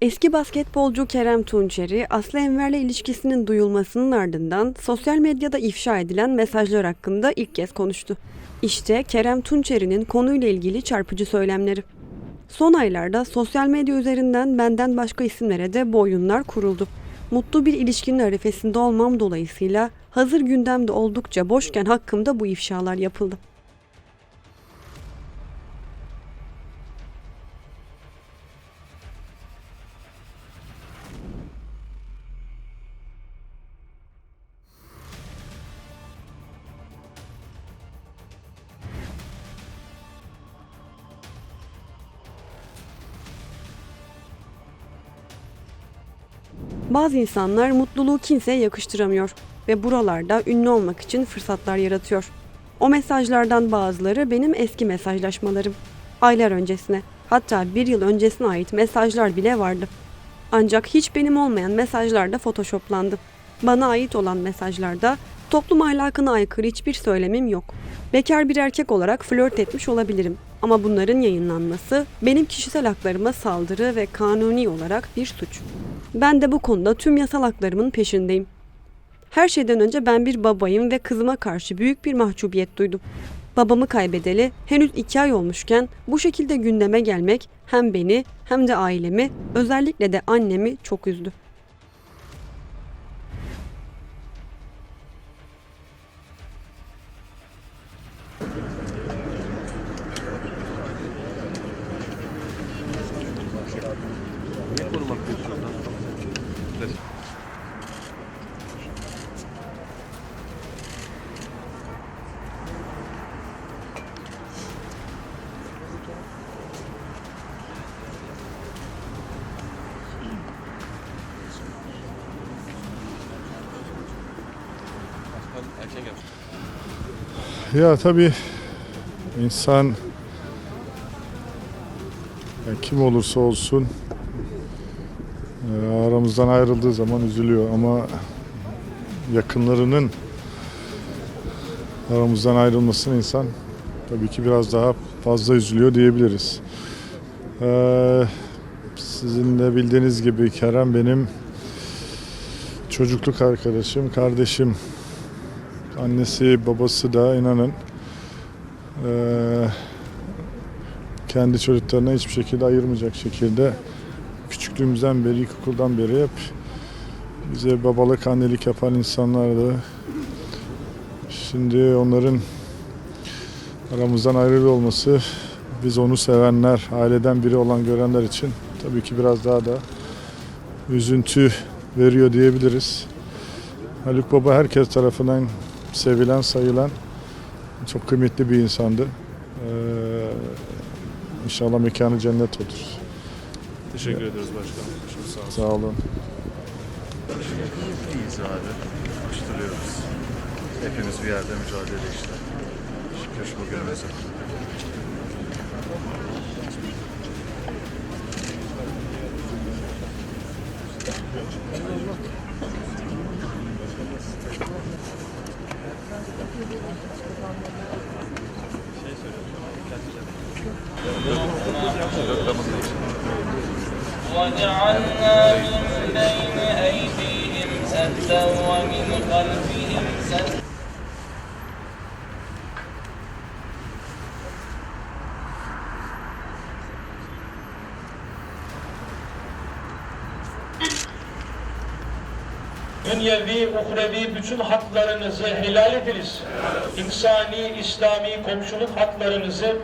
Eski basketbolcu Kerem Tunçeri, Aslı Enver'le ilişkisinin duyulmasının ardından sosyal medyada ifşa edilen mesajlar hakkında ilk kez konuştu. İşte Kerem Tunçeri'nin konuyla ilgili çarpıcı söylemleri. Son aylarda sosyal medya üzerinden benden başka isimlere de bu oyunlar kuruldu. Mutlu bir ilişkinin arifesinde olmam dolayısıyla hazır gündemde oldukça boşken hakkımda bu ifşalar yapıldı. Bazı insanlar mutluluğu kimseye yakıştıramıyor ve buralarda ünlü olmak için fırsatlar yaratıyor. O mesajlardan bazıları benim eski mesajlaşmalarım. Aylar öncesine, hatta bir yıl öncesine ait mesajlar bile vardı. Ancak hiç benim olmayan mesajlar da photoshoplandı. Bana ait olan mesajlarda toplum ahlakına aykırı hiçbir söylemim yok. Bekar bir erkek olarak flört etmiş olabilirim. Ama bunların yayınlanması benim kişisel haklarıma saldırı ve kanuni olarak bir suç. Ben de bu konuda tüm yasal haklarımın peşindeyim. Her şeyden önce ben bir babayım ve kızıma karşı büyük bir mahcubiyet duydum. Babamı kaybedeli henüz iki ay olmuşken bu şekilde gündeme gelmek hem beni hem de ailemi özellikle de annemi çok üzdü. Ya tabii insan ya kim olursa olsun e, aramızdan ayrıldığı zaman üzülüyor ama yakınlarının aramızdan ayrılmasına insan tabii ki biraz daha fazla üzülüyor diyebiliriz. Ee, sizin de bildiğiniz gibi Kerem benim çocukluk arkadaşım, kardeşim. Annesi, babası da inanın eee, kendi çocuklarına hiçbir şekilde ayırmayacak şekilde küçüklüğümüzden beri, ilkokuldan beri hep bize babalık, annelik yapan insanlardı. Şimdi onların aramızdan ayrılıyor olması biz onu sevenler, aileden biri olan görenler için tabii ki biraz daha da üzüntü veriyor diyebiliriz. Haluk Baba herkes tarafından sevilen, sayılan çok kıymetli bir insandı. Ee, inşallah mekanı cennet olur. Teşekkür ederiz başkanım. Çok sağ olun. Sağ olun. İyiyiz abi. Koşturuyoruz. Hepimiz bir yerde mücadele işte. Şükür bugünümüze. وجعلنا من بين أيديهم سدا ومن خلفهم سدا dünyevi, uhrevi bütün haklarınızı helal ediniz. İnsani, İslami komşuluk haklarınızı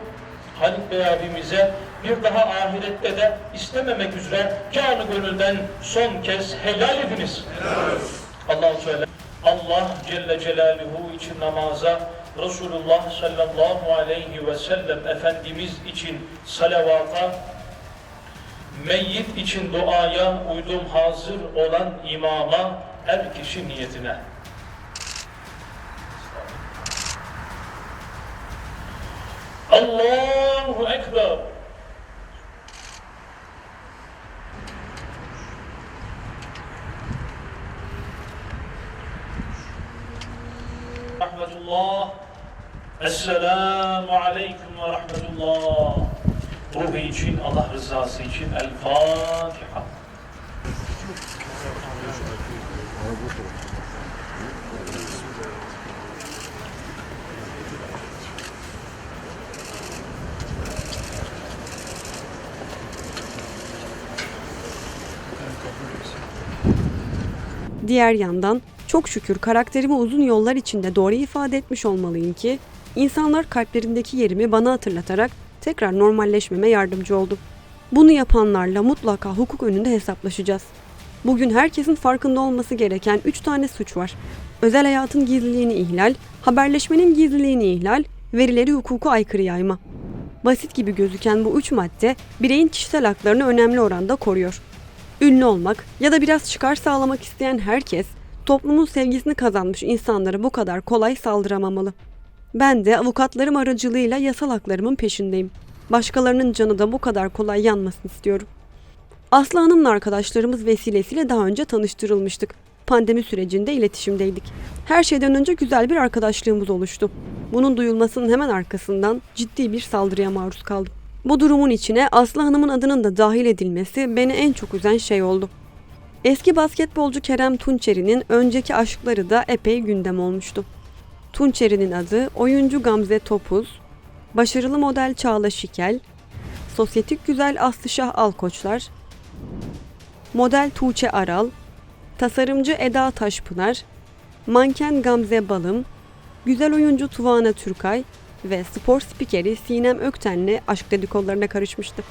Haluk Bey abimize bir daha ahirette de istememek üzere canı gönülden son kez helal ediniz. Allah söyle. Allah Celle Celaluhu için namaza, Resulullah sallallahu aleyhi ve sellem Efendimiz için salavata, meyyit için duaya uydum hazır olan imama her kişi niyetine. Allahu Ekber. Rahmetullah. Esselamu Aleyküm ve Rahmetullah. Ruhu için, Allah rızası için El Fatiha. Diğer yandan çok şükür karakterimi uzun yollar içinde doğru ifade etmiş olmalıyım ki insanlar kalplerindeki yerimi bana hatırlatarak tekrar normalleşmeme yardımcı oldu. Bunu yapanlarla mutlaka hukuk önünde hesaplaşacağız. Bugün herkesin farkında olması gereken 3 tane suç var. Özel hayatın gizliliğini ihlal, haberleşmenin gizliliğini ihlal, verileri hukuku aykırı yayma. Basit gibi gözüken bu üç madde bireyin kişisel haklarını önemli oranda koruyor. Ünlü olmak ya da biraz çıkar sağlamak isteyen herkes toplumun sevgisini kazanmış insanlara bu kadar kolay saldıramamalı. Ben de avukatlarım aracılığıyla yasal haklarımın peşindeyim. Başkalarının canı da bu kadar kolay yanmasın istiyorum. Aslı Hanım'la arkadaşlarımız vesilesiyle daha önce tanıştırılmıştık. Pandemi sürecinde iletişimdeydik. Her şeyden önce güzel bir arkadaşlığımız oluştu. Bunun duyulmasının hemen arkasından ciddi bir saldırıya maruz kaldım. Bu durumun içine Aslı Hanım'ın adının da dahil edilmesi beni en çok üzen şey oldu. Eski basketbolcu Kerem Tunçeri'nin önceki aşkları da epey gündem olmuştu. Tunçeri'nin adı oyuncu Gamze Topuz, başarılı model Çağla Şikel, sosyetik güzel Aslışah Alkoçlar, model Tuğçe Aral, tasarımcı Eda Taşpınar, manken Gamze Balım, güzel oyuncu Tuvana Türkay ve spor spikeri Sinem Ökten'le aşk dedikodularına karışmıştı.